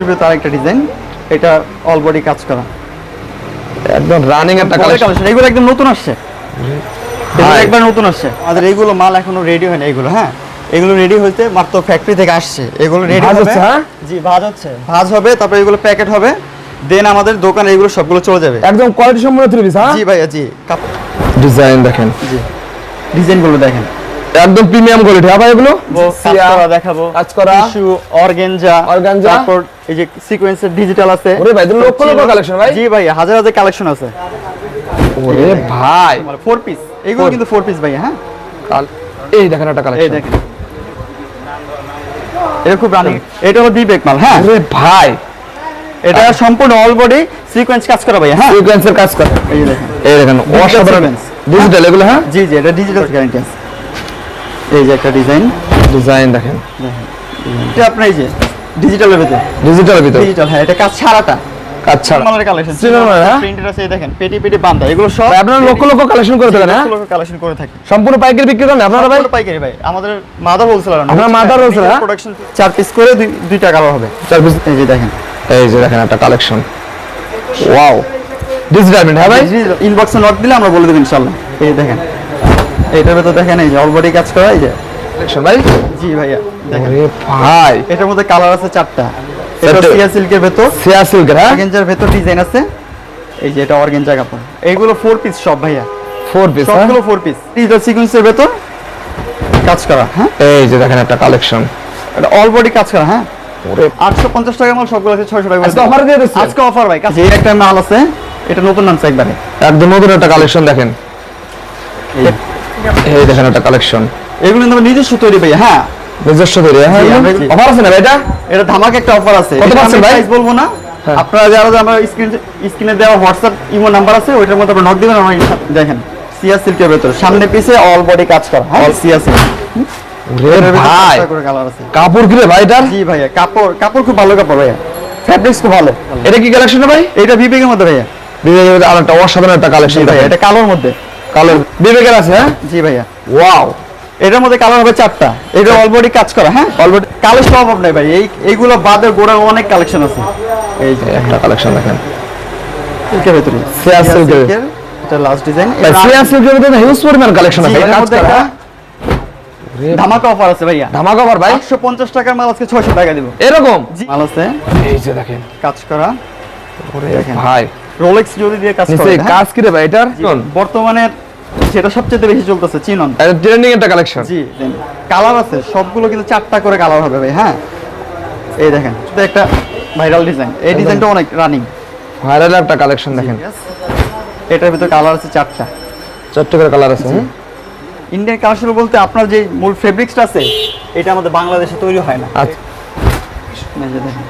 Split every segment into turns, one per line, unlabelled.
তার একটা ডিজাইন এটা অল বডি কাজ করা।
একদম রানিং একটা কালেকশন
কালেকশন এগুলো একদম নতুন আসছে। একবার নতুন আসছে। আমাদের এইগুলো মাল এখনও রেডি হয়নি এগুলো হ্যাঁ? এগুলো রেডি হইতে মাত্র ফ্যাক্টরি থেকে আসছে। এগুলো রেডি হবে।
হ্যাঁ?
জি ভাজ হচ্ছে। ভাজ হবে তারপরে এগুলো প্যাকেট হবে। দেন আমাদের দোকানে এগুলো সবগুলো চলে যাবে।
একদম কোয়ালিটি সম্পূর্ণ থ্রি পিস হ্যাঁ?
জি ভাইয়া জি। কাপ-
ডিজাইন দেখেন।
জি। ডিজাইনগুলো দেখেন।
একদম প্রিমিয়াম কোয়ালিটি। হ্যাঁ ভাই এগুলো
দেখাবো।
কাজ করা।
Tissue organza
Organza।
তারপর এই যে সিকোয়েন্সের ডিজিটাল আছে।
ওরে ভাই, এগুলো লক্ষ লক্ষ collection ভাই।
জি ভাই হাজার হাজার কালেকশন আছে।
ওরে ভাই।
ফোর পিস এগুলো কিন্তু ফোর পিস ভাই হ্যাঁ?
কাল- এই দেখেন একটা
এই দেখেন। এটা খুব রানিং এটা হলো বিবেক মাল হ্যাঁ?
ওরে ভাই।
এটা সম্পূর্ণ অল বডি সিকোয়েন্স কাজ করা ভাই হ্যাঁ?
সিকোয়েন্সের কাজ করে।
এই দেখেন।
এই দেখেন অসাধারণ। ডিজিটাল এগুলো হ্যাঁ?
জি জি এটা ডিজিটাল গ্যারান্টি আছে এই যে একটা ডিজাইন
ডিজাইন দেখেন।
এটা আপনার এই যে ডিজিটালের ভিতরে।
ডিজিটাল ভিতর।
ডিজিটাল হ্যাঁ এটা কাজ ছাড়াটা মালের কালেকশন
হ্যাঁ?
প্রিন্টেড আছে দেখেন পেটি পেটি বান্দা এগুলো সব
ভাই, আপনারা লক্ষ লক্ষ কালেকশন করে থাকেন হ্যাঁ?
কালেকশন করে থাকি।
সম্পূর্ণ পাইকারি বিক্রি করেন আপনারা ভাই?
পাইকারি ভাই। আমাদের মাদার হোলসেলার
আপনার mother wholesaler, হ্যাঁ?
প্রোডাকশন চার পিস করে দুই দুইটা কালার হবে।
চার পিস
এই যে দেখেন।
এই যে দেখেন একটা কালেকশন ওয়াও ডিজিটাল হ্যাঁ ভাই?
ইনবক্সে নোট দিলে আমরা বলে দেব ইনশাআল্লাহ। এই দেখেন। এইটার ভেতর দেখেন এই যে অলরেডি কাজ করা এই যে।
কালেকশন ভাই?
জি ভাইয়া
ভাই
এটার মধ্যে কালার আছে চারটা। এটা সিয়া সিল্কের ভেতর।
সিয়া সিল্কের হ্যাঁ?
অর্গেঞ্জার ভেতর ডিজাইন আছে। এই যে এটা অর্গেঞ্জা কাপড়। এইগুলো ফোর পিস সব ভাইয়া।
ফোর পিস হ্যাঁ?
সবগুলো ফোর পিস ডিজিটাল সিকোয়েন্সের ভেতর কাজ করা হ্যাঁ?
এই যে দেখেন একটা কালেকশন
এটা অল বডি কাজ করা হ্যাঁ? আটশো পঞ্চাশ টাকা মাল সবগুলো আছে ছয়শো টাকা
দিয়ে?
আজকে অফার ভাই। যে একটা মাল আছে এটা নতুন নামছে একবারে।
একদম নতুন একটা কালেকশন দেখেন। এই দেখেন একটা কালেকশন
এগুলো কিন্তু নিজস্ব তৈরি ভাই হ্যাঁ।
নিজস্ব তৈরি হ্যাঁ। অফার আছে না ভাই এটা?
এটা ধামাক একটা অফার আছে।
কত
এটা আমি
ভাই?
price বলব না।
হ্যাঁ।
আপনারা যারা যারা আমার স্ক্রিন স্ক্রিনে দেওয়া হোয়াটসঅ্যাপ ইমো নাম্বার আছে ওইটার মধ্যে আপনারা নক দিবেন আমার দেখেন সিয়া সিল্কের ভেতর। সামনে পিছে অল বডি কাজ করা। হ্যাঁ সিয়া সিল্ক
ওরে ভাই কাপড় কি রে ভাই এটার?
জি ভাইয়া কাপড় কাপড় খুব ভালো কাপড় ভাইয়া। ফ্যাব্রিক্স খুব ভালো।
এটা কি কালেকশন ভাই?
এটা বিবেকের মধ্যে ভাইয়া।
বিবেকের মধ্যে আরেকটা অসাধারণ একটা কালেকশন
জি ভাইয়া এটা কালোর মধ্যে।
কালার বিবেকের আছে হ্যাঁ?
জি ভাইয়া।
ওয়াও
এটার মধ্যে কালার হবে চারটা। এটা অলরেডি কাজ করা হ্যাঁ? অলরেডি অভাব নাই ভাই। এই এইগুলো বাদে গোড়া অনেক কালেকশন আছে। এই যে
একটা কালেকশন দেখেন।
সিল্কের ভেতরে।
সিয়া সিল্কের।
সিল্কের এটা লাস্ট ডিজাইন
ভাই সিয়া সিল্কের মধ্যে হিউজ পরিমাণ কালেকশন আছে। কাজ করা। হ্যাঁ?
ধামাকা অফার আছে ভাইয়া।
ধামাকা অফার ভাই?
একশো পঞ্চাশ টাকার মাল আজকে ছয়শো টাকা দিব।
এরকম?
মাল আছে।
এই যে দেখেন।
কাজ করা।
ওরে
দেখেন।
ভাই।
রোলেক্স যদি দিয়ে কাজ করে হ্যাঁ?
কাজ কি রে ভাই এটার?
বর্তমানে সেটা সবচেয়ে বেশি চলতেছে চিনন।
ট্রেন্ডিং একটা কালেকশন
জি কালার আছে সবগুলো কিন্তু চারটা করে কালার হবে ভাই হ্যাঁ? এই দেখেন এটা একটা ভাইরাল ডিজাইন এই ডিজাইনটা অনেক রানিং
ভাইরাল একটা কালেকশন দেখেন।
এটার ভিতরে কালার আছে চারটা।
চারটে করে কালার আছে
ইন্ডিয়ান কালার বলতে আপনার যে মূল ফেব্রিক্সটা আছে এটা আমাদের বাংলাদেশে তৈরি হয় না।
আচ্ছা।
দেখেন।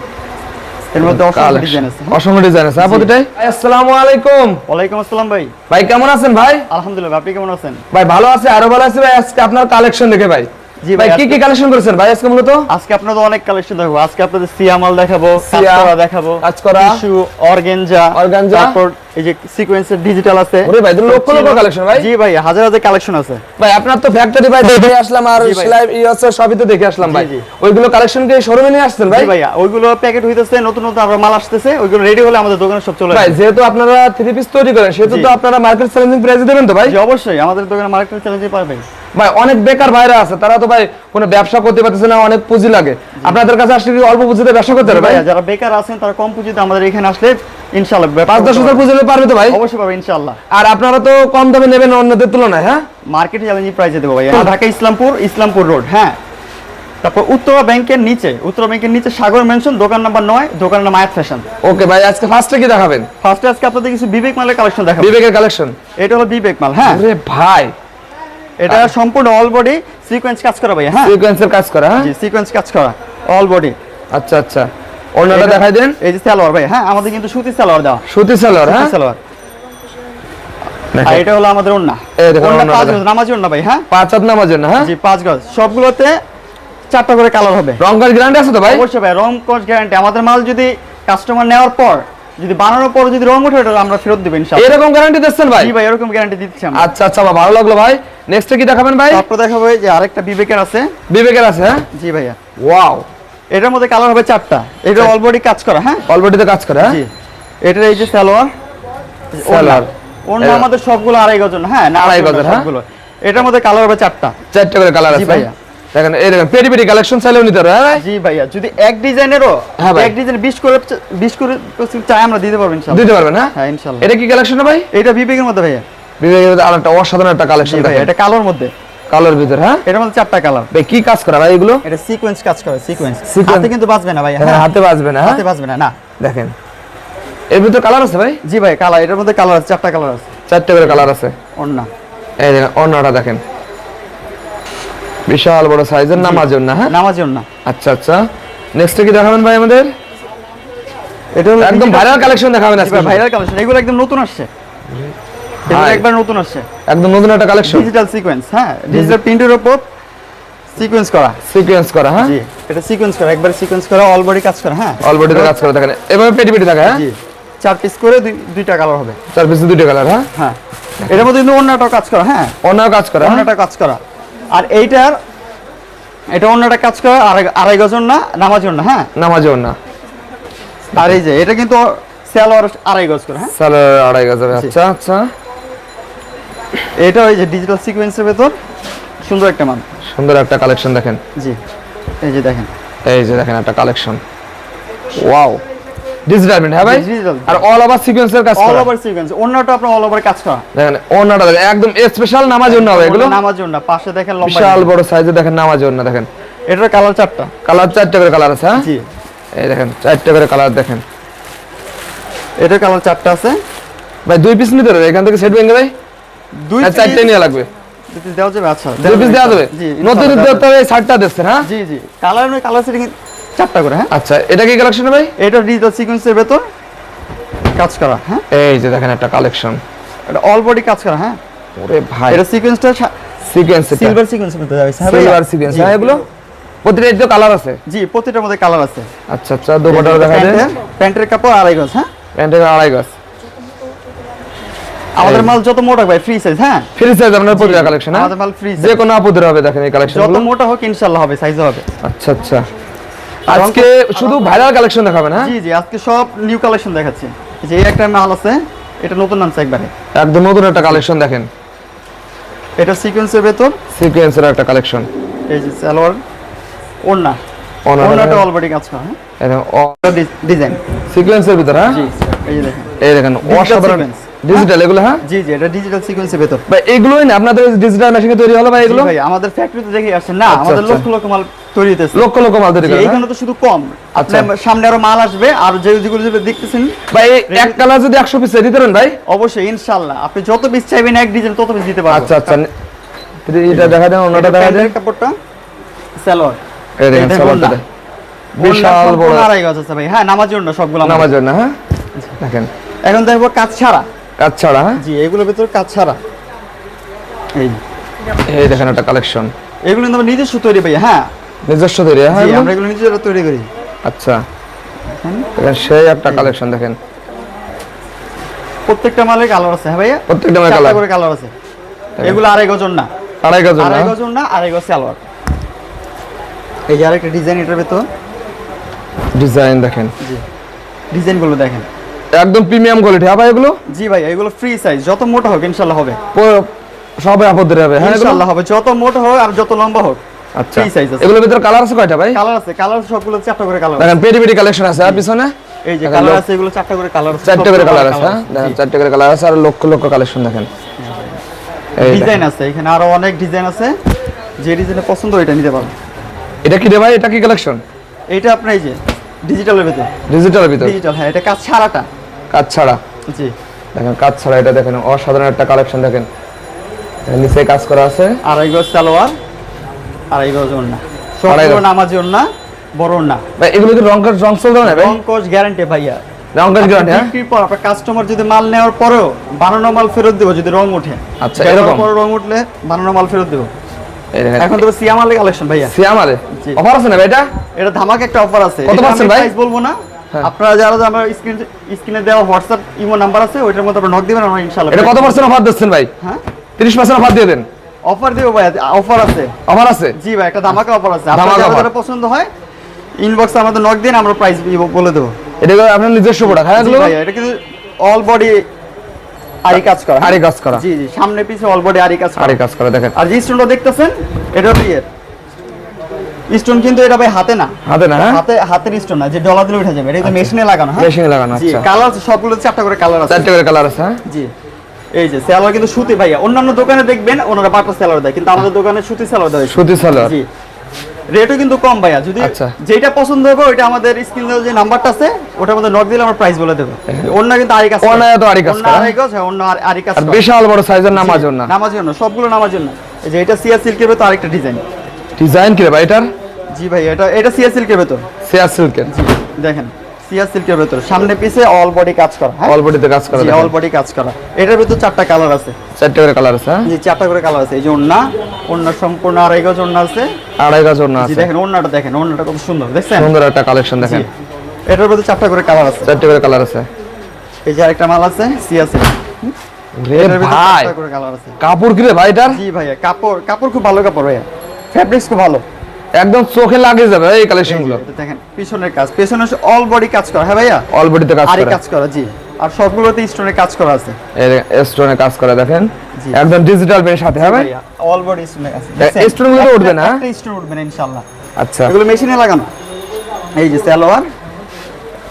এর মধ্যে অসংখ্য ডিজাইন আছে হ্যাঁ?
অসংখ্য ডিজাইন আছে। প্রতিটাই আসসালামু আলাইকুম।
ওয়ালাইকুম আসসালাম ভাই।
ভাই কেমন আছেন ভাই?
আলহামদুলিল্লাহ আপনি কেমন আছেন?
ভাই ভালো আছে আরও ভালো আছে ভাই। আজকে আপনার কালেকশন দেখে ভাই।
জি
ভাই
ভাই
কি কি কালেকশন করেছেন ভাই আজকে মূলত?
আজকে আপনাদের অনেক কালেকশন দেখাবো। আজকে আপনাদের সিয়ামাল দেখাবো
সিয়া,
দেখাবো
কাজ
টিস্যু অর্গানজা
organza,
তারপর এই যে সিকোয়েন্সের ডিজিটাল আছে।
ওরে ভাই, লক্ষ লক্ষ collection ভাই।
জি ভাই হাজার হাজার কালেকশন আছে।
ভাই আপনার তো ফ্যাক্টরি ভাই দেখে আসলাম আর সেলাই ই হচ্ছে সবই তো দেখে আসলাম ভাই। ওইগুলো কালেকশন কি শোরুমে নিয়ে আসছেন ভাই?
জি ওইগুলো প্যাকেট হইতেছে নতুন নতুন মাল আসতেছে ওইগুলো রেডি হলে আমাদের দোকানে সব চলে
ভাই যেহেতু আপনারা থ্রি পিস তৈরি করেন সেহেতু তো আপনারা মার্কেট চ্যালেঞ্জিং প্রাইসে দেবেন তো ভাই?
জি অবশ্যই আমাদের দোকানে মার্কেট চ্যালেঞ্জে পারবেন
ভাই অনেক বেকার ভাইরা আছে তারা তো ভাই কোনো ব্যবসা করতে পারতেছে না অনেক পুঁজি লাগে। আপনাদের কাছে আসলে অল্প পুঁজিতে ব্যবসা করতে পারে ভাই?
যারা বেকার আছেন তারা কম পুঁজিতে আমাদের এখানে আসলে ইনশাআল্লাহ
পাঁচ দশ হাজার পুঁজি পারবে তো ভাই?
অবশ্যই পাবে ইনশাআল্লাহ।
আর আপনারা তো কম দামে নেবেন অন্যদের তুলনায় হ্যাঁ?
মার্কেট চ্যালেঞ্জিং প্রাইসে দেবো ভাইয়া। ঢাকা ইসলামপুর ইসলামপুর রোড হ্যাঁ। তারপর উত্তরা ব্যাংকের নিচে উত্তরা ব্যাংকের নিচে সাগর মেনশন দোকান নাম্বার নয় দোকান নাম মায়াত ফ্যাশন।
ওকে ভাই আজকে ফার্স্টে কি দেখাবেন?
ফার্স্টে আজকে আপনাদের কিছু বিবেক মালের কালেকশন দেখাবো।
বিবেকের কালেকশন
এটা হলো বিবেক মাল হ্যাঁ।
ভাই
এটা সম্পূর্ণ অল বডি সিকোয়েন্স কাজ করা ভাইয়া হ্যাঁ?
সিকোয়েন্সের কাজ করা হ্যাঁ?
জি সিকোয়েন্স কাজ করা অল বডি
আচ্ছা আচ্ছা। অন্যটা দেখাই দেন।
এই যে সালোয়ার ভাই হ্যাঁ আমাদের কিন্তু সুতি সালোয়ার দেওয়া।
সুতি সালোয়ার হ্যাঁ?
সালোয়ার। আর এটা হলো আমাদের ওন্না
এই দেখুন
ওন্না পাঁচ। গজ নামাজি ওন্না ভাই হ্যাঁ?
পাঁচ হাত নামার জন্য হ্যাঁ?
জি পাঁচ গজ। সবগুলোতে চারটা করে কালার হবে।
রং কাজ গ্যারান্টি আছে তো ভাই?
অবশ্যই ভাই রং কস গ্যারান্টি আমাদের মাল যদি কাস্টমার নেওয়ার পর যদি বানানোর পর যদি রং ওঠে ওটা আমরা ফেরত দেব ইনশাআল্লাহ।
এরকম গ্যারান্টি দিচ্ছেন ভাই?
জি ভাই এরকম গ্যারান্টি দিচ্ছি আমরা।
আচ্ছা আচ্ছা বাবা, ভালো লাগল ভাই। নেক্সটে কি দেখাবেন ভাই?
তারপর দেখাবো যে আরেকটা বিবেকের আছে।
বিবেকের আছে হ্যাঁ?
জি ভাইয়া।
ওয়াও
এটার মধ্যে কালার হবে চারটা। এটা অলরেডি কাজ করা হ্যাঁ?
অলরেডি তো কাজ করা হ্যাঁ?
জি। এটার এই যে সালোয়ার
সালোয়ার।
অন্য আমাদের সবগুলো আড়াই গজন হ্যাঁ?
আড়াই
গজন
হ্যাঁ?
সবগুলো। এটার মধ্যে কালার হবে চারটা।
চারটে করে কালার আছে
ভাইয়া।
দেখেন এই দেখেন পেটি পেটি কালেকশন চাইলেও নিতে হ্যাঁ
জি ভাইয়া যদি এক ডিজাইনেরও
হ্যাঁ ভাই।
এক ডিজাইন 20 করে 20 করে চাই আমরা দিতে পারব ইনশাআল্লাহ
দিতে পারবেন হ্যাঁ?
হ্যাঁ ইনশাআল্লাহ
এটা কি কালেকশন ভাই?
এটা বিবেকের মধ্যে ভাইয়া।
বিবেকের আর একটা অসাধারণ একটা কালেকশন দেখেন।
এটা কালোর মধ্যে।
কালোর ভিতর হ্যাঁ?
এটার মধ্যে চারটা কালার।
ভাই কি কাজ করা ভাই এগুলো?
এটা সিকোয়েন্স কাজ করে সিকোয়েন্স হাতে কিন্তু বাজবে না ভাইয়া
হ্যাঁ
হ্যাঁ।
হাতে বাজবে না হ্যাঁ?
হাতে বাজবে না না।
দেখেন। এর ভিতর কালার আছে ভাই?
জি ভাই কালার এটার মধ্যে কালার আছে চারটা কালার আছে।
চারটে করে কালার আছে।
অন্য
এই দেখেন অন্যটা দেখেন। বিশাল বড় সাইজের নামার জন্য হ্যাঁ?
নামাজি অন্য
আচ্ছা। আচ্ছা নেক্সট কি দেখাবেন ভাই আমাদের?
এটা
একদম ভাইরাল কালেকশন দেখাবেন আজকে।
ভাইরাল কালেকশন এগুলো একদম নতুন আসছে। এগুলো একবার নতুন আসছে।
একদম নতুন একটা কালেকশন
ডিজিটাল সিকোয়েন্স হ্যাঁ? ডিজিটাল প্রিন্টের উপর সিকোয়েন্স করা।
সিকোয়েন্স করা হ্যাঁ?
জি এটা সিকোয়েন্স করা। একবার সিকোয়েন্স করা অল বডি কাজ করা হ্যাঁ?
অলরেডি কাজ করা দেখেন। এভাবে পেটি পেটি থাকে হ্যাঁ?
জি চার পিস করে দুই- দুইটা কালার হবে।
চার পিসে দুইটা কালার হ্যাঁ?
হ্যাঁ। এটার মধ্যে কিন্তু অন্যটাও কাজ করা হ্যাঁ?
অন্য কাজ করা হ্যাঁ?
অন্যটা কাজ করা। আর এইটার এটা অন্যটা কাজ করা আড়াই গজন না নামাজন না হ্যাঁ?
নামাজ না
আর এই যে এটা কিন্তু সেলোয়ার আড়াই গজ করে হ্যাঁ?
সালোয়ার আড়াই গজ আচ্ছা আচ্ছা।
এটা ওই যে ডিজিটাল সিকোয়েন্সের ভেতর সুন্দর একটা মান।
সুন্দর একটা কালেকশন দেখেন।
জি এই যে দেখেন।
এই যে দেখেন একটা কালেকশন ওয়াও ডিজিটাল প্রিন্ট হ্যাঁ ভাই? আর অল ওভার সিকোয়েন্সের কাজ
অল ওভার সিকোয়েন্স অন্যটা আপনার অল ওভার কাজ করা।
দেখেন অন্যটা দেখেন একদম স্পেশাল নামাজ জন্য হবে এগুলো।
নামাজন না পাশে দেখেন লম্বা
বিশাল বড় সাইজে দেখেন নামাজ জন্য দেখেন।
এটার কালার চারটা।
কালার চারটে করে কালার আছে হ্যাঁ?
জি।
এই দেখেন চারটে করে কালার দেখেন।
এটার কালার চারটা আছে।
ভাই দুই পিস নিতে হবে এখান থেকে সেট ভেঙে ভাই
দুই
চারটে নিয়ে লাগবে।
দেওয়া যাবে আচ্ছা।
দুই পিস দেওয়া যাবে।
জি
নতুন
দেওয়া
এই শার্টটা দিচ্ছেন হ্যাঁ?
জি জি। কালার নয় কালার সেটিং চারটা করে হ্যাঁ?
আচ্ছা এটা কি কালেকশন ভাই?
এটা ডিজিটাল সিকোয়েন্সের ভেতর কাজ করা হ্যাঁ?
এই যে দেখেন একটা কালেকশন
এটা অল বডি কাজ করা হ্যাঁ?
ওরে ভাই।
এটা সিকোয়েন্সটা
সিকোয়েন্স
সিলভার সিকোয়েন্সের মধ্যে যাবে হ্যাঁ?
সিলভার সিকোয়েন্স হ্যাঁ এগুলো? প্রতিটা তো কালার আছে?
জি প্রতিটার মধ্যে কালার আছে।
আচ্ছা আচ্ছা দুপাটাও দেখা যায়।
প্যান্টের- কাপড় আড়াই গজ হ্যাঁ?
প্যান্টের আড়াই গজ।
আমাদের মাল যত মোটা ভাই ফ্রি সাইজ হ্যাঁ?
ফ্রি সাইজ আপনার প্রতিটা কালেকশন হ্যাঁ?
আমাদের মাল ফ্রি
যে কোনো আপুদের হবে দেখেন এই কালেকশন
যত মোটা হোক ইনশাল্লাহ হবে সাইজ হবে।
আচ্ছা আচ্ছা। আজকে শুধু ভাইরাল কালেকশন দেখাবেন হ্যাঁ?
জি জি আজকে সব নিউ কালেকশন দেখাচ্ছি। যে এই একটা মাল আছে এটা নতুন নামছে একবারে।
একদম নতুন একটা কালেকশন দেখেন।
এটা সিকোয়েন্সের ভেতর।
সিকোয়েন্সের একটা কালেকশন
এই যে সালোয়ার ওড়না।
ওড়নাটা
ওড়নাটা অলরেডি কাজ করা ডিজাইন
সিকোয়েন্সের ভিতর হ্যাঁ?
জি এই দেখেন।
এই দেখেন অসাধারণ। ডিজিটাল এগুলো হ্যাঁ?
জি জি এটা ডিজিটাল সিকোয়েন্সের ভেতর।
ভাই এগুলোই না আপনাদের ডিজিটাল মেশিনে তৈরি হলো ভাই এগুলো?
ভাই আমাদের ফ্যাক্টরিতে দেখে আসছে না আমাদের। লক্ষ লক্ষ মাল তৈরি হইতেছে।
লক্ষ লক্ষ মাল তৈরি
জি,
করে?
এইখানে তো শুধু কম। সামনে আরও মাল আসবে আর যে যেগুলো যেগুলো দেখতেছেন
ভাই এক কালার যদি একশো পিস দিতে পারেন ভাই?
অবশ্যই ইনশাআল্লাহ। আপনি যত পিস চাইবেন এক ডিজাইন তত পিস দিতে পারব।
আচ্ছা আচ্ছা। এটা দেখা দেন
এটা
দেখা দেন।
কাপড়টা সালোয়ার।
বিশাল বড়।
আড়াই গজ আছে ভাই। হ্যাঁ নামার জন্য সবগুলো আমাদের।
নামার জন্য হ্যাঁ? দেখেন।
এখন দেখব কাজ ছাড়া।
কাজ ছাড়া হ্যাঁ?
জি এগুলোর ভিতর কাজ ছাড়া। এই।
এই দেখেন একটা কালেকশন
এগুলো কিন্তু আমরা নিজস্ব তৈরি ভাই হ্যাঁ?
নিজস্ব তৈরি হ্যাঁ
আমরা এগুলো নিজেরা তৈরি করি।
আচ্ছা। দেখেন। সেই একটা কালেকশন দেখেন।
প্রত্যেকটা মালে কালার আছে হ্যাঁ ভাইয়া?
প্রত্যেকটা মালে
করে কালার আছে। এগুলো আড়াই গজন না।
আড়াই
আড়াই গজন না আড়াই গজ সালোয়ার। এই যে আরেকটা ডিজাইন এটার ভেতর?
ডিজাইন দেখেন।
জি। ডিজাইনগুলো দেখেন।
একদম প্রিমিয়াম কোয়ালিটি হ্যাঁ ভাই এগুলো?
জি ভাই এগুলো ফ্রি সাইজ যত মোটা হোক ইনশাল্লাহ হবে।
পুরো সবাই আপদের হবে। হ্যাঁ এগুলো?
ইনশাল্লাহ হবে। যত মোটা হোক আর যত লম্বা হোক
আচ্ছা।
free size আছে।
এগুলোর ভিতরে কালার আছে কয়টা ভাই?
কালার আছে। কালার সবগুলো চারটা করে কালার
দেখেন পেটি পেটি কালেকশন আছে। আর পিছনে?
এই যে কালার আছে এগুলো চারটা করে কালার আছে।
চারটে করে কালার আছে হ্যাঁ? দেখেন চারটে করে কালার আছে আর লক্ষ লক্ষ কালেকশন দেখেন। এই
ডিজাইন আছে। এখানে আরও অনেক ডিজাইন আছে। যে ডিজাইনে পছন্দ এটা নিতে পারবেন।
এটা কি রে ভাই? এটা কি কালেকশন
এইটা আপনার এই যে ডিজিটালের ভেতর।
ডিজিটালের ভিতর?
ডিজিটাল হ্যাঁ এটা কাজ ছাড়াটা।
কাজ ছাড়া?
জি।
দেখেন কাজ ছাড়া এটা দেখেন অসাধারণ একটা কালেকশন দেখেন। নিচে কাজ করা আছে।
আড়াই গজ সালোয়ার আড়াই গজ ওড়না।
গজ।
নামাজি ওড়না বড় ওড়না।
ভাই এগুলো কি রং কাজ রং চলতে না ভাই?
রং কোচ গ্যারান্টি ভাইয়া।
রং কাজ গ্যারান্টি হ্যাঁ?
বিক্রির পর আপনার কাস্টমার যদি মাল নেওয়ার পরেও বানানো মাল ফেরত দেবো যদি রং ওঠে।
আচ্ছা, এরকম?
পরে রং উঠলে বানানো মাল ফেরত দেবো। এখন তো সিয়ামালে কালেকশন ভাইয়া।
সিয়ামারে
জি।
অফার আছে না ভাই এটা?
এটা ধামাক একটা অফার আছে।
কত ভাই?
বলব না।
হ্যাঁ।
আপনারা যারা আমার স্ক্রিন স্ক্রিনে দেওয়া হোয়াটসঅ্যাপ ইমো নাম্বার আছে ওইটার মধ্যে আপনারা নক দিবেন আমরা ইনশাআল্লাহ
এটা কত পার্সেন্ট অফার দিচ্ছেন ভাই?
হ্যাঁ?
তিরিশ পার্সেন্ট অফার দিয়ে দেন।
অফার দিব ভাই অফার আছে।
অফার আছে?
জি ভাই একটা ধামাকা অফার আছে। যারা পছন্দ হয় ইনবক্সে আমাদের নক দিন আমরা প্রাইস বলে দেবো।
এটা আপনার নিজস্ব প্রোডাক্ট হ্যাঁ এগুলো?
ভাইয়া এটা কিন্তু অল বডি আরি কাজ করা।
আরি কাজ করা।
জি জি সামনে পিছে অল বডি আরি কাজ করা।
আরি কাজ করা দেখেন।
আর যে স্টোনটা দেখতেছেন এটা স্টোন কিন্তু এটা ভাই হাতে না।
হাতে না হ্যাঁ?
হাতে হাতের স্টোন না যে ডলার দিলে উঠে যাবে। এটা কিন্তু মেশিনে লাগানো হ্যাঁ?
মেশিনে লাগানো আচ্ছা।
কালার সবগুলো চারটা করে কালার আছে।
চারটে করে কালার আছে হ্যাঁ?
জি। এই যে সেলার কিন্তু সুতি ভাইয়া। অন্যান্য দোকানে দেখবেন ওনারা বাটা সেলার দেয় কিন্তু আমাদের দোকানে সুতি সেলার দেয়।
সুতি সালোয়ার
জি। রেটও কিন্তু কম ভাইয়া। যদি
আচ্ছা।
যেটা পছন্দ হবে ওইটা আমাদের স্ক্রিনে যে নাম্বারটা আছে ওটার মধ্যে নক দিলে আমরা প্রাইস বলে দেব। অন্য কিন্তু আরি কাজ
অন্য তো আরি কাজ।
আরি কাজ অন্য আর- কাজ
বিশাল বড় সাইজের নামাজ জন্য
নামাজ জন্য সবগুলো নামাজ জন্য। এই যে এটা সিয়া সিল্কের ভেতর আরেকটা ডিজাইন
ডিজাইন কি রে ভাই এটার?
জি ভাই এটা এটা সিয়া সিল্কের ভেতর।
সিয়া সিল্কের
দেখেন। সিয়া সিল্কের ভেতর। সামনে পিছে অল বডি কাজ করা হ্যাঁ?
অল বডিতে কাজ করা
অল বডি কাজ করা। এটার ভেতর চারটা কালার আছে।
চারটে করে কালার আছে হ্যাঁ?
জি চারটা করে কালার আছে। এই যে ওন্না ওন্না সম্পূর্ণ আড়াই গজ ওন্না আছে।
আড়াই গাছ ওড়না
জি
আছে।
দেখেন ওন্নাটা দেখেন ওন্নাটা কত সুন্দর দেখছেন?
সুন্দর একটা কালেকশন দেখেন।
এটার ভেতর চারটা করে কালার আছে।
চারটে করে কালার আছে।
এই যে আরেকটা মাল আছে সিয়া সিল্ক।
রে ভাই
করে কালার আছে।
কাপড় কি রে ভাই এটার?
জি ভাইয়া কাপড় কাপড় খুব ভালো কাপড় ভাইয়া। ফ্যাব্রিক্স খুব ভালো।
একদম চোখে লাগে যাবে এই
কালেকশনগুলো। দেখেন পিছনের কাজ পেছনে অল বডি কাজ করা হ্যাঁ ভাইয়া?
অল বডিতে কাজ
আরি
করা।
কাজ করা জি। আর সবগুলোতে স্টোনের কাজ করা আছে।
স্টোনে কাজ করা দেখেন। একদম ডিজিটাল পেনের সাথে হবে
ভাইয়া অল বডি স্টোনের কাজ
এই stone গুলো উঠবে না?
স্টোন উঠবে না ইনশাআল্লাহ।
আচ্ছা।
এগুলো মেশিনে লাগানো। এই যে সালোয়ার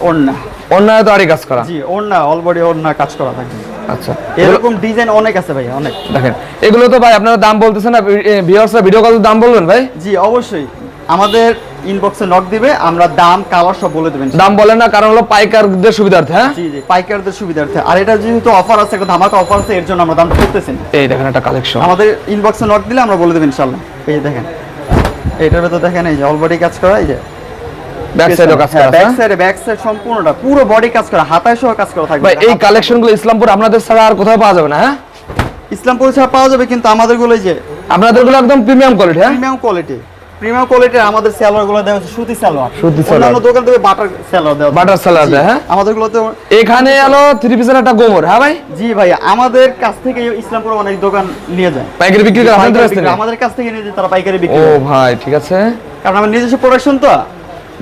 ওড়না।
অন্য তো আরি কাজ করা।
জি ওড়না অল বডি ওড়না কাজ করা থাকে
আচ্ছা।
এরকম ডিজাইন অনেক আছে ভাইয়া অনেক।
দেখেন এগুলো তো ভাই আপনারা দাম বলতেছেন না ভিউয়ার্সরা ভিডিও কল দাম বলবেন ভাই?
জি অবশ্যই। আমাদের ইনবক্সে নক দিবে আমরা দাম কালার সব বলে দেবেন।
দাম বলেন না কারণ হলো পাইকারদের সুবিধার্থে হ্যাঁ?
জি জি পাইকারদের সুবিধার্থে। আর এটা যেহেতু অফার আছে একটা ধামাকা অফার আছে এর জন্য আমরা দাম করতেছি
এই দেখেন একটা কালেকশন
আমাদের ইনবক্সে নক দিলে আমরা বলে দেব ইনশাআল্লাহ। এই দেখেন। এইটার ভেতর দেখেন এই যে অলবডি কাজ করা এই যে
ব্যাক সাইডও কাজ করা
ব্যাক? সাইডে ব্যাক সাইড সম্পূর্ণটা পুরো বডি কাজ করা হাতায় সহ কাজ করা থাকবে।
ভাই এই কালেকশনগুলো ইসলামপুর আপনাদের ছাড়া আর কোথাও পাওয়া যাবে না হ্যাঁ?
ইসলামপুর ছাড়া পাওয়া যাবে কিন্তু আমাদেরগুলো যে
আপনাদেরগুলো একদম প্রিমিয়াম কোয়ালিটি হ্যাঁ?
প্রিমিয়াম কোয়ালিটি প্রিমিয়াম কোয়ালিটির আমাদের সালোয়ারগুলো দেওয়া হচ্ছে সুতি সালোয়ার
সুতি সালোয়ার।
অন্যান্য দোকান থেকে বাটার সালোয়ার দেওয়া
সালোয়ার দেয়, হ্যাঁ?
আমাদেরগুলো তো
এখানে এলো থ্রি পিসের একটা গোমর হ্যাঁ ভাই?
জি ভাই আমাদের কাছ থেকে ইসলামপুর অনেক দোকান নিয়ে যায়।
পাইকারি বিক্রি করে আপনাদের কাছ থেকে?
আমাদের কাছ থেকে নিয়ে যায় তারা পাইকারি বিক্রি
ও। ভাই ঠিক আছে।
কারণ আমার নিজস্ব প্রোডাকশন তো।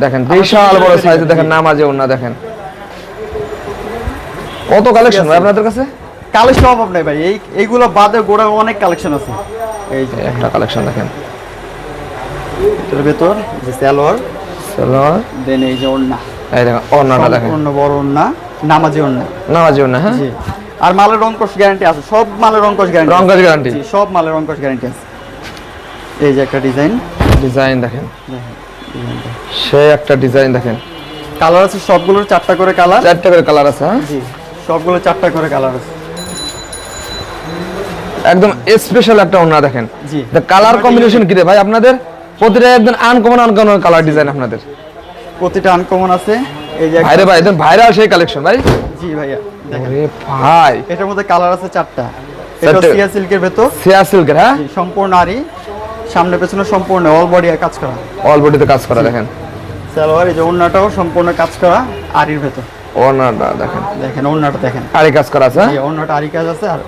দেখেন বিশাল বড় সাইজে দেখেন নামাজে ওনা দেখেন। কত কালেকশন ভাই আপনাদের কাছে?
কালেকশন অভাব নাই ভাই এই এইগুলো বাদে গোড়া অনেক কালেকশন আছে। এই যে।
এই একটা কালেকশন দেখেন।
এটার ভেতর যে সালোয়ার।
চলো
দেন এই যে ওড়না।
এই দেখেন অন্যটা দেখেন।
সম্পূর্ণ বড় ওড়না নামাজি ওড়না।
নামাজে ওনা হ্যাঁ?
জি। আর মালের রংকশ গ্যারান্টি আছে সব মালের রংকশ গ্যারান্টি
রং গ্যারান্টি
জি সব মালের রংকশ গ্যারান্টি আছে। এই যে একটা ডিজাইন
ডিজাইন দেখেন। সে একটা ডিজাইন দেখেন।
কালার আছে সবগুলোর চারটা করে কালার
চারটে করে কালার আছে হ্যাঁ?
জি সবগুলো চারটা করে কালার আছে।
একদম স্পেশাল একটা ওনা দেখেন।
জি।
কালার কম্বিনেশন কি রে ভাই আপনাদের? প্রতিটা একদম আনকমন আনকমন কালার ডিজাইন আপনাদের।
প্রতিটা আনকমন আছে। এই যে
ভাইরে ভাই একদম ভাইরাল সেই কালেকশন ভাই।
জি ভাইয়া দেখেন।
আরে ভাই।
এটার মধ্যে কালার আছে চারটা। এটা সিয়া সিল্কের ভেতর।
সিয়া সিল্কের হ্যাঁ?
সম্পূর্ণ আরি। সামনে পেছনে সম্পূর্ণ অল বডি কাজ করা।
অল বডিতে কাজ করা দেখেন।
সালোয়ার এই যে ওড়নাটাও সম্পূর্ণ কাজ করা আরির ভেতর।
ওনাটা দেখেন।
দেখেন ওড়নাটা দেখেন।
আরে কাজ করা আছে হ্যাঁ?
জি আরি কাজ আছে আর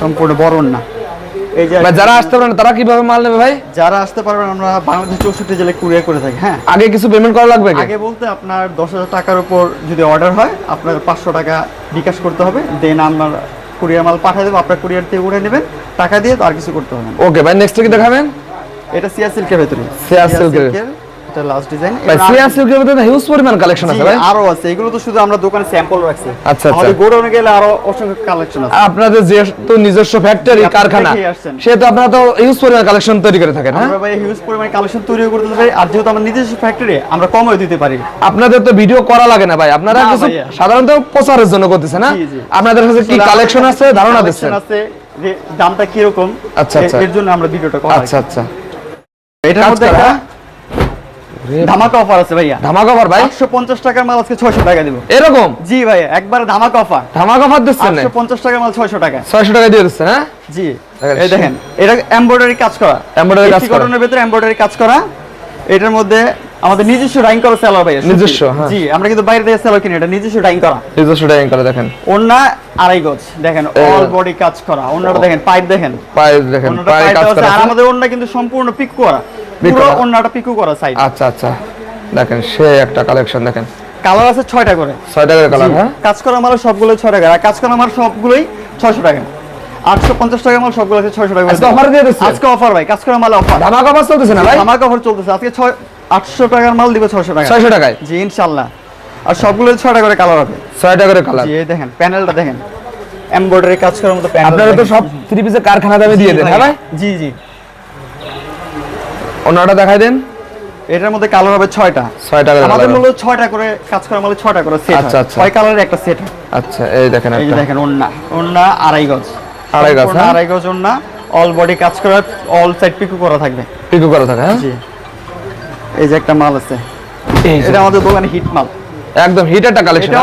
সম্পূর্ণ বড়
ভাই যারা আসতে পারেন তারা কীভাবে মাল নেবে ভাই?
যারা আসতে পারবেন আমরা বাংলাদেশ চৌষট্টি জেলায় কুরিয়ার করে থাকি হ্যাঁ?
আগে কিছু পেমেন্ট করা লাগবে
আগে বলতে আপনার দশ হাজার টাকার উপর যদি অর্ডার হয় আপনার পাঁচশো টাকা বিকাশ করতে হবে দেন আমরা কুরিয়ার মাল পাঠিয়ে দেবো আপনার কুরিয়ার থেকে উড়ে নেবেন টাকা দিয়ে তো আর কিছু করতে হবে
ওকে ভাই নেক্সট কি দেখাবেন?
এটা সিয়া সিল্কের ভেতরে।
সিয়া সিল্কের।
এটা লাস্ট ডিজাইন
হিউজ পরিমাণ কালেকশন আছে ভাই।
আরও আছে। এগুলো তো শুধু আমরা দোকানে স্যাম্পল রাখছি।
আচ্ছা, আচ্ছা।
গোডাউনে গেলে আরও অসংখ্য কালেকশন আছে।
আপনাদের যেহেতু নিজস্ব ফ্যাক্টরি কারখানা
আসছেন।
সেহেতু আপনারা তো হিউজ পরিমাণ কালেকশন তৈরি করে থাকেন হ্যাঁ?
আমরা ভাই হিউজ পরিমাণে কালেকশন তৈরি করতে পারি আর যেহেতু আমরা নিজস্ব ফ্যাক্টরি আমরা কমও দিতে পারি।
আপনাদের তো ভিডিও করা লাগে না ভাই। আপনারা কিছু সাধারণত প্রচারের জন্য করতেছেন না
জি।
আপনাদের কাছে কি কালেকশন আছে ধারণা দিচ্ছেন?
আছে যে দামটা কীরকম
আচ্ছা, আচ্ছা।
এর জন্য আমরা ভিডিওটা করা
আচ্ছা আচ্ছা।
এটার মধ্যে
হ্যাঁ?
ধামাকা অফার আছে ভাইয়া।
ধামাকা অফার ভাই?
আটশো পঞ্চাশ টাকার মাল আজকে ছয়শো টাকা দিব।
এরকম?
জি ভাই একবার ধামাকা অফার
ধামাকা অফার দিচ্ছেন
আটশো পঞ্চাশ টাকার মাল ছয়শো টাকা
ছয়শো টাকা দিয়ে দিচ্ছেন হ্যাঁ?
জি। এই দেখেন এটা এমব্রয়ডারি কাজ করা।
Embroidery কাজ করা।
কটনের ভিতরে এমব্রয়ডারি কাজ করা। এটার মধ্যে আমাদের নিজস্ব ডাইং করা সেলার ভাই
নিজস্ব, হ্যাঁ।
জি আমরা কিন্তু বাইরে থেকে সেলার কিনি এটা নিজস্ব ডাইং করা।
নিজস্ব ডাইং করে দেখেন।
ওন্না আড়াই গজ দেখেন অল বডি কাজ করা। ওন্নাটা দেখেন পাইপ দেখেন।
পায়ে দেখেন
পাইপ
কাজ করা
আর আমাদের ওন্না কিন্তু সম্পূর্ণ পিক করা। পুরো
করা।
ওন্নাটা পিকু করা সাইড
আচ্ছা আচ্ছা। দেখেন সে একটা কালেকশন দেখেন।
কালার আছে ছয়টা করে।
ছয় টাকার কালার হ্যাঁ?
কাজ করা মাল সবগুলো ছয় টাকা আর কাজ করা মাল সবগুলোই ছয়শো টাকা। আটশো পঞ্চাশ টাকা মাল সবগুলো আছে ছয়শো টাকা
আজকে। দিয়ে
অফার ভাই। কাজ করা মাল অফার
ধামাকা অফার চলতেছে না ভাই?
আমার অফার চলতেছে। আজকে ছয় আটশো টাকার মাল দিব ছয়শো টাকা
ছয়শো টাকায়?
জি ইনশাল্লাহ। আর সবগুলো ছয়টা করে কালার হবে।
ছয় টাকার কালার
জি এই দেখেন প্যানেলটা দেখেন। এমব্রয়ডারি কাজ করার মতো প্যানেল
আপনারা তো সব থ্রি পিসের কারখানা দামে দিয়ে দেন হ্যাঁ ভাই।
জি জি।
অন্যটা দেখাই দেন।
এটার মধ্যে কালার হবে ছয়টা।
ছয় টাকার
আমাদের
কালার
মূলত ছয়টা করে কাজ করা মানে ছয়টা করে সেট
আচ্ছা, আচ্ছা।
ছয় কালারের একটা সেট
আচ্ছা এই দেখেন
এই দেখেন ওন্না ওন্না আড়াই গজ।
আড়াই গজ, হ্যাঁ?
আড়াই গজ ওন্না অল বডি কাজ করা অল সাইড পিকু করা থাকবে।
পিকু করা হ্যাঁ?
জি। এই যে একটা মাল আছে। এটা আমাদের দোকানে হিট মাল।
একদম হিট একটা কালেকশন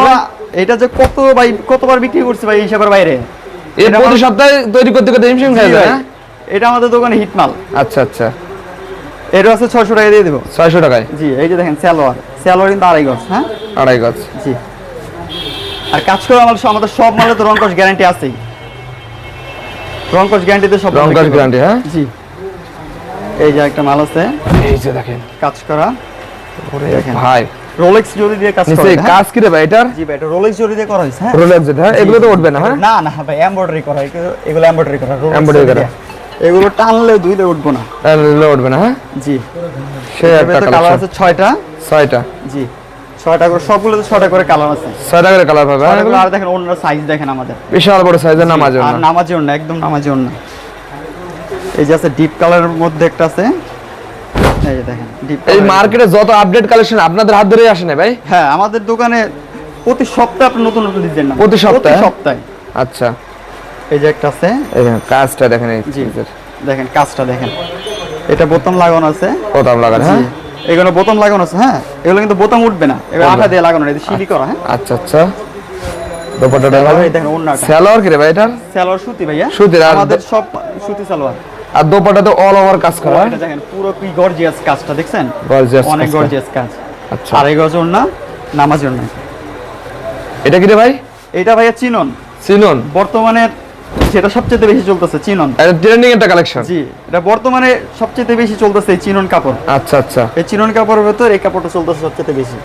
এটা যে কত ভাই কতবার বিক্রি করছে ভাই এই হিসাবের বাইরে?
এই প্রতি সপ্তাহে তৈরি করতে করতে হিমশিম
জি
যায়। হ্যাঁ?
এটা আমাদের দোকানে হিট মাল।
আচ্ছা আচ্ছা।
এটা আছে ছয়শো টাকা দিয়ে দেবো।
ছয়শো টাকায়?
জি এই যে দেখেন সালোয়ার। সালোয়ার কিন্তু আড়াই গজ হ্যাঁ?
আড়াই গজ।
জি। আর কাজ করে সব- আমাদের সব মালে তো রংকশ গ্যারান্টি আছেই। রংকশ গ্যারান্টিতে সব বিক্রি করি।
গ্যারান্টি হ্যাঁ?
জি। এই যে একটা মাল আছে।
এই যে দেখেন।
কাজ করা। দেখেন।
ভাই।
রোলেক্স জরি দিয়ে কাজ করা
এই কাজ কি রে ভাই এটার?
জি ভাই এটা রোলেক্স জরি দিয়ে করা হয়েছে হ্যাঁ?
রোলেক্স হ্যাঁ? এগুলো তো উঠবে না হ্যাঁ?
না না ভাই এমব্রয়ডারি করা এগুলো- এমব্রয়ডারি করা
করা।
এগুলো টানলে দুইলে উঠবো না।
এগুলো উঠবে না হ্যাঁ?
জি।
সে একটা
কালার আছে ছয়টা।
ছয়টা।
জি। ছয়টা করে সবগুলো করে কালার আছে।
কালার পাবে হ্যাঁ?
ছয়টা আর দেখেন অন্য সাইজ দেখেন আমাদের।
বিশাল বড় সাইজের নামাজ
আর নামাজি অন্য একদম নামাজি অন্য এই যে আছে ডিপ কালারের মধ্যে একটা আছে। এই যে দেখেন ডিপ
এই মার্কেটে যত আপডেট কালেকশন আপনাদের হাত ধরেই আসে না ভাই?
হ্যাঁ আমাদের দোকানে প্রতি সপ্তাহে আপনার নতুন নতুন ডিজাইন
প্রতি সপ্তাহে?
সপ্তাহে।
আচ্ছা।
এই যে একটা আছে।
এই দেখেন কাজটা দেখেন এই
দেখেন কাজটা দেখেন। এটা বোতাম লাগানো আছে।
বোতাম লাগান হ্যাঁ?
এগুলো বোতাম লাগানো আছে হ্যাঁ? এগুলো কিন্তু বোতাম উঠবে না। এগুলো আঠা দিয়ে লাগানো এটা শিলি করা হ্যাঁ?
আচ্ছা আচ্ছা। দোপাট্টাটা ভালো?
এই দেখেন অন্যটা
স্যালোয়ার কি রে ভাই এটার?
সালোয়ার সুতি ভাইয়া।
সুতির
আমাদের সব সুতি সালোয়ার।
আর দোপাট্টাতে অল ওভার কাজ করা।
এটা দেখেন পুরো কি গর্জিয়াস কাজটা দেখছেন?
গর্জিয়াস
অনেক গর্জিয়াস কাজ।
আচ্ছা।
আড়াই গজ না নামাজ না
এটা কি রে ভাই?
এটা ভাইয়া চিনন।
চিনন।
বর্তমানে যেটা সবচেয়ে বেশি চলতেছে চিনন।
এটা ট্রেন্ডিং একটা কালেকশন
জি এটা বর্তমানে সবচেয়ে বেশি চলতেছে এই চিনন কাপড়।
আচ্ছা আচ্ছা।
এই চিনন কাপড়ের ভিতর এই কাপড়টা চলতেছে সবচেয়ে বেশি।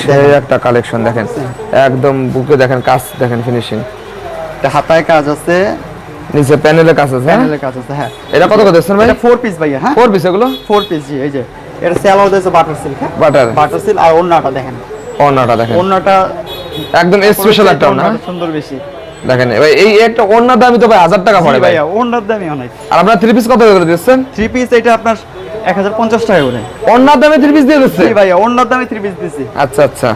সেই একটা কালেকশন দেখেন। একদম বুকে দেখেন কাজ দেখেন ফিনিশিং
এটা হাতায় কাজ আছে।
নিচে প্যানেলে কাজ আছে হ্যাঁ?
প্যানেলের কাজ আছে হ্যাঁ।
এটা কত কত দিচ্ছেন ভাই?
এটা ফোর পিস ভাইয়া হ্যাঁ?
ফোর পিস এগুলো?
ফোর পিস জি এই যে। এটা স্যালাও দিয়েছে বাটার সিল্ক হ্যাঁ?
বাটার
বাটার সিল্ক আর ওন্নাটা দেখেন।
ওড়নাটা দেখেন।
ওন্নাটা
একদম স্পেশাল একটা ওড়না
সুন্দর বেশি।
দেখেন ভাই এই একটা ওড়নার দামই তো ভাই হাজার টাকা পড়ে ভাই।
ওন্নার দামই অনেক।
আর আপনার থ্রি পিস কত করে দিচ্ছেন?
থ্রি পিস এটা আপনার এক হাজার পঞ্চাশ টাকা করে।
ওড়নার দামে থ্রি পিস দিয়ে দিচ্ছে?
জি ভাইয়া ওন্নার দামে থ্রি পিস দিছি।
আচ্ছা আচ্ছা।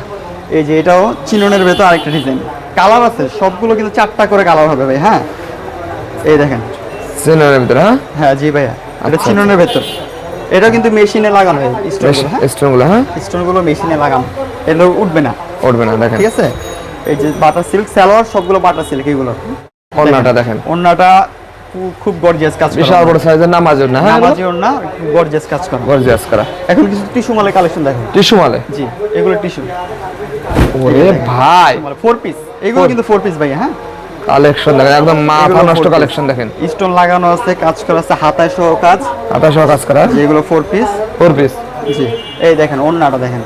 এই যে এটাও চিননের ভেতর আরেকটা ডিজাইন কালার আছে সবগুলো কিন্তু চারটা করে কালার হবে ভাই হ্যাঁ? এই দেখেন।
সিনের ভিতরে হ্যাঁ?
হ্যাঁ জি ভাইয়া। এটা
আচ্ছা,
চিননের ভেতর। এটা কিন্তু মেশিনে লাগানো হয় স্টোনগুলো হ্যাঁ?
স্টোনগুলো হ্যাঁ?
স্টোনগুলো মেশিনে লাগানো এটা উঠবে না।
উঠবে না দেখেন।
ঠিক আছে? এই যে বাটার সিল্ক সালোয়ার সবগুলো বাটার সিল্ক এগুলো।
ওড়নাটা দেখেন
ওন্নাটা খুব গর্জিয়াস কাজ করা।
বিশাল বড় সাইজের নামাজ ওড়না হ্যাঁ
নামাজি ওন্না খুব গর্জিয়াস কাজ করা।
গর্জিয়াস করা।
এখন কিছু টিস্যু মালের কালেকশন দেখেন।
টিস্যু মালে?
জি এগুলো টিস্যু
ওরে ভাই।
ফোর পিস এগুলো কিন্তু ফোর পিস ভাই হ্যাঁ?
কালেকশন দেখেন একদম মাথা নষ্ট কালেকশন দেখেন।
স্টোন লাগানো আছে কাজ করা আছে হাতায় সহ কাজ।
আঠাশো কাজ করা।
যেগুলো ফোর পিস
ফোর পিস
জি এই দেখেন ওন্নাটা দেখেন।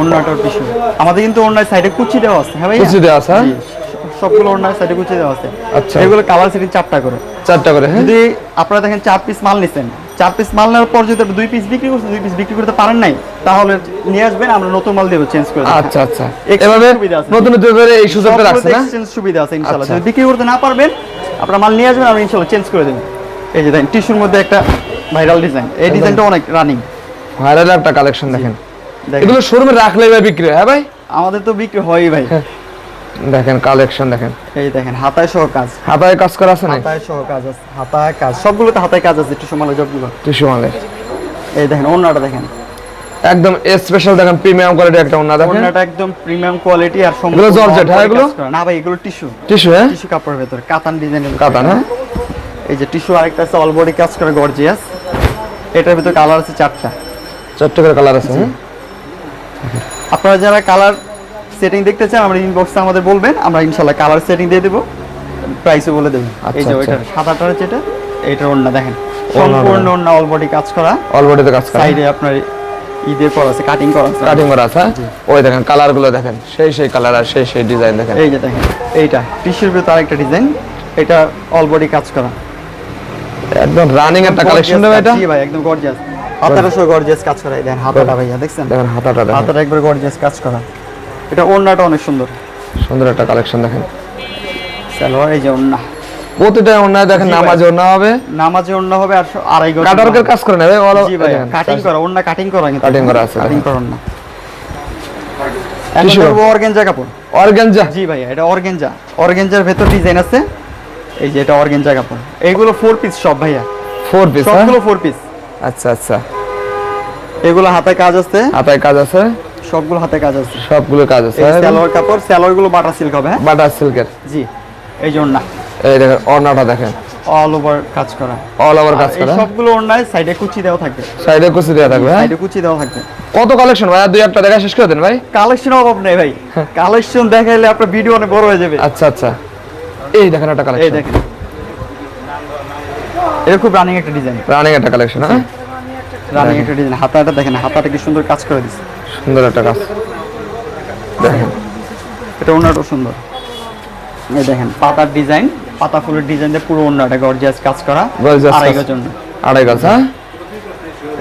ওন্নাটাও টিস্যু আমাদের কিন্তু ওন্নার সাইডে কুচি দেওয়া আছে হ্যাঁ ভাই
কুচি দেওয়া আছে, হ্যাঁ?
সবগুলো ওন্নার সাইডে কুচি দেওয়া আছে।
আচ্ছা।
এগুলো কালার সেটিং চারটা করে।
চারটা করে হ্যাঁ?
যদি আপনারা দেখেন চার পিস মাল নিছেন চার পিস মাল নেওয়ার পর যদি দুই পিস বিক্রি করছেন দুই পিস বিক্রি করতে পারেন নাই তাহলে নিয়ে আসবেন আমরা নতুন মাল দেবো চেঞ্জ করে
আচ্ছা আচ্ছা। এভাবে নতুন নতুন করে এই সুযোগটা রাখছে না?
exchange সুবিধা আছে ইনশাআল্লাহ।
আচ্ছা।
যদি বিক্রি করতে না পারবেন আপনার মাল নিয়ে আসবেন আমরা ইনশাআল্লাহ চেঞ্জ করে দেবেন এই যে দেখেন টিস্যুর মধ্যে একটা ভাইরাল ডিজাইন এই ডিজাইনটা অনেক রানিং
ভাইরাল একটা কালেকশন দেখেন। এগুলো শোরুমে রাখলে ভাই বিক্রি হয় হ্যাঁ ভাই?
আমাদের তো বিক্রি হয়ই ভাই।
দেখেন কালেকশন দেখেন।
এই দেখেন হাতায় সহ কাজ।
হাতায় কাজ করা আছে না
হাতায় সহ কাজ আছে হাতায় কাজ। সবগুলোতে হাতায় কাজ আছে টিস্যু মালের সবগুলো
টিস্যু মালে।
এই দেখেন ওন্নাটা দেখেন।
একদম স্পেশাল দেখেন প্রিমিয়াম কোয়ালিটি একটা ওনা দেখেন।
ওন্নাটা একদম প্রিমিয়াম কোয়ালিটি আর
এগুলো জর্জেট, হ্যাঁ, এগুলো?
না ভাই এগুলো টিস্যু।
টিস্যু হ্যাঁ?
টিস্যু কাপড়ের ভেতর কাতান ডিজাইনের
কাতান হ্যাঁ?
এই যে টিস্যু আরেকটা আছে অল বডি কাজ করে গর্জিয়াস এটার ভিতর কালার আছে চারটা।
চারটে করে কালার আছে হ্যাঁ?
আপনারা যারা কালার সেটিং দেখতে চান আমরা ইনবক্সে আমাদের বলবেন আমরা ইনশাল্লাহ কালার সেটিং দিয়ে দেবো প্রাইসও বলে দেবো। এই
আচ্ছা,
যে
আচ্ছা।
ওইটার সাদাটার যেটা এইটার ওড়না দেখেন সম্পূর্ণ ওড়না। অল বডি কাজ করা।
অলরেডি কাজ করা।
সাইডে আপনার ঈদের পর আছে কাটিং করা আছে।
কাটিং করা আছে হ্যাঁ? ওই দেখেন কালারগুলো দেখেন সেই সেই কালার আর সেই সেই ডিজাইন দেখেন।
এই যে দেখেন এইটা টিস্যুর ভিতরে আরেকটা ডিজাইন এটা অল বডি কাজ করা।
একদম রানিং একটা কালেকশন দেবে এটা?
জি ভাই একদম গর্জিয়াস হাতাটা সহ গর্জিয়াস কাজ করা এই দেখেন হাতাটা ভাইয়া দেখছেন?
দেখেন হাতাটা
হাতাটা একবার গর্জিয়াস কাজ করা। এটা ওড়নাটা অনেক সুন্দর।
সুন্দর একটা কালেকশন দেখেন।
সালোয়ার এই যে ওড়না।
প্রতিটা অন্যায় দেখেন
ভাই।
নামাজে অন্য হবে।
নামাজে ওড়না হবে আর আড়াই গজ
কাটারকের কাজ করে নেবে
জি ভাই কাটিং করা ওড়না কাটিং করা কিন্তু।
Cutting করা আছে,
কাটিং। করা ওড়না। এখন। করব কাপড়।
অর্গানজা।
জি ভাইয়া এটা অর্গেনজা। অর্গেনজার ভেতর ডিজাইন আছে। এই যে এটা অর্গেনজা কাপড়। এইগুলো ফোর পিস সব ভাইয়া।
ফোর পিস
সবগুলো ফোর পিস
আচ্ছা আচ্ছা।
এগুলো হাতে কাজ আছে।
হাতায় কাজ আছে।
সবগুলো হাতে কাজ আছে।
সবগুলো কাজ আছে।
সালোয়ার কাপড় সালোয়ারগুলো বাটা সিল্ক হবে হ্যাঁ?
বাটার সিল্কের।
জি এই যে ওড়না।
এই দেখেন অর্ণাটা দেখেন।
অল ওভার কাজ করা।
অল ওভার কাজ করা।
সবগুলো ওড়নায় সাইডে কুচি দেওয়া থাকবে
সাইডে কুচি দেওয়া থাকবে
সাইডে কুচি দেওয়া থাকবে।
কত কালেকশন ভাই? দুই একটা দেখা শেষ করে দেন ভাই।
কালেকশন অভাব নেই ভাই। কালেকশন দেখাইলে আপনার ভিডিও অনেক বড় হয়ে যাবে।
আচ্ছা আচ্ছা। এই দেখেন একটা
এই দেখেন। এটা খুব রানিং একটা ডিজাইন
রানিং একটা কালেকশন হ্যাঁ?
রানিং একটা ডিজাইন হাতাটা দেখেন হাতাটা কি সুন্দর কাজ করে দিচ্ছে।
সুন্দর একটা কাজ দেখেন।
এটা ওনাটাও সুন্দর। এই দেখেন পাতার ডিজাইন পাতা ফুলের ডিজাইন দিয়ে পুরো ওনাটা গর্জিয়াস কাজ করা। আড়াই। গজ
আড়াই গাছ হ্যাঁ?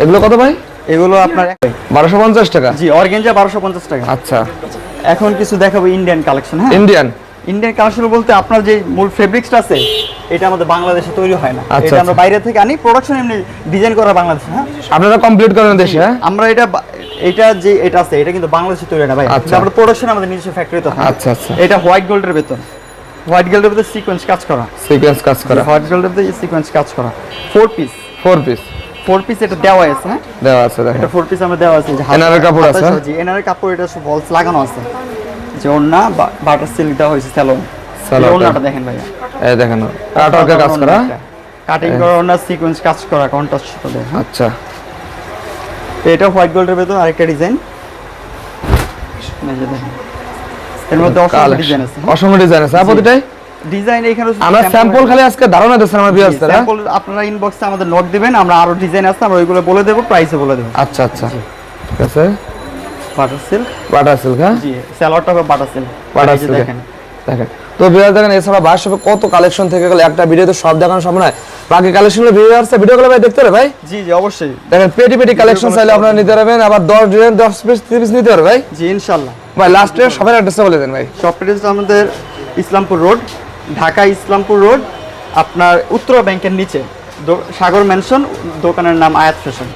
এগুলো কত ভাই?
এগুলো আপনার
বারোশো পঞ্চাশ টাকা?
জি বারোশো পঞ্চাশ টাকা।
আচ্ছা।
এখন কিছু দেখাবো ইন্ডিয়ান কালেকশন হ্যাঁ?
ইন্ডিয়ান
ইন্ডিয়ান কালেকশন বলতে আপনার যে মূল ফেব্রিক্সটা আছে এটা আমাদের বাংলাদেশে তৈরি হয় না।
আচ্ছা,
এটা আমরা
আচ্ছা।
বাইরে থেকে আনি প্রোডাকশন এমনি ডিজাইন করা বাংলাদেশে হ্যাঁ?
আপনারা কমপ্লিট করেন দেশে হ্যাঁ?
আমরা এটা এটা যে এটা আছে এটা কিন্তু বাংলাদেশে তৈরি না ভাই।
আচ্ছা।
আমরা প্রোডাকশন আমাদের নিজস্ব ফ্যাক্টরিতে হয়?
আচ্ছা আচ্ছা।
এটা হোয়াইট গোল্ডের বেতন। হোয়াইট গোল্ডের ভেতর সিকোয়েন্স কাজ করা।
সিকোয়েন্স কাজ করা।
হোয়াইট গোল্ডের ভেতর সিকোয়েন্স কাজ করা। Four piece
four piece
four piece এটা দেওয়া আছে হ্যাঁ?
দেওয়া আছে দেখেন।
এটা ফোর পিস আমরা দেওয়া আছে
এনারের কাপড় আছে?
জি এনারের কাপড় এটা সব ফলস লাগানো আছে। যে ওড়না বাটার সিল্ক দেওয়া হয়েছে স্যালোন
Salon-টা।
দেখেন ভাইয়া।
এই দেখেন কাটওয়ার্কের কাজ করা।
কাটিং করা ওড়না সিকোয়েন্স কাজ করা কন্ট্রাস্ট সাথে হ্যাঁ?
আচ্ছা।
এটা হোয়াইট গোল্ডের ভেতর আরেকটা ডিজাইন। এর মধ্যে অসংখ্য ডিজাইন আছে?
অসংখ্য ডিজাইন আছে। প্রতিটাই
ডিজাইন এখানে
আমরা স্যাম্পল খালি আজকে ধারণা দিচ্ছেন আমার বিয়ার্সরা
sample আপনারা ইনবক্সে আমাদের নোট দিবেন আমরা আরও ডিজাইন আছে আমরা ওইগুলো বলে দেবো প্রাইসে বলে দেবো।
আচ্ছা আচ্ছা। ঠিক আছে।
বাটার সিল্ক
বাটার সিল্ক হ্যাঁ?
জি স্যালোয়ারটা হবে বাটার সিল্ক
Butter সিল্ক
দেখেন।
দেখেন। তো বিয়ার দেখেন এছাড়া বাইরের শপে কত কালেকশন থেকে গেলে? একটা ভিডিও তো সব দেখানো সম্ভব নয়। বাকি কালেকশনগুলো ভিডিও আসছে ভিডিওগুলো ভাই দেখতে পারে ভাই?
জি জি অবশ্যই।
দেখেন পেটি পেটি কালেকশন চাইলে আপনারা নিতে পারবেন আবার দশ ডিজাইন দশ পিস তিরিশ পিস নিতে পারবে ভাই।
জি ইনশাল্লাহ
ভাই লাস্ট লাস্টে সবার অ্যাড্রেসটা বলে দেন ভাই।
শপ অ্যাড্রেস আমাদের ইসলামপুর রোড ঢাকা ইসলামপুর রোড আপনার উত্তরা ব্যাংকের নিচে সাগর ম্যানশন দোকানের নাম আয়াত ফ্যাশন।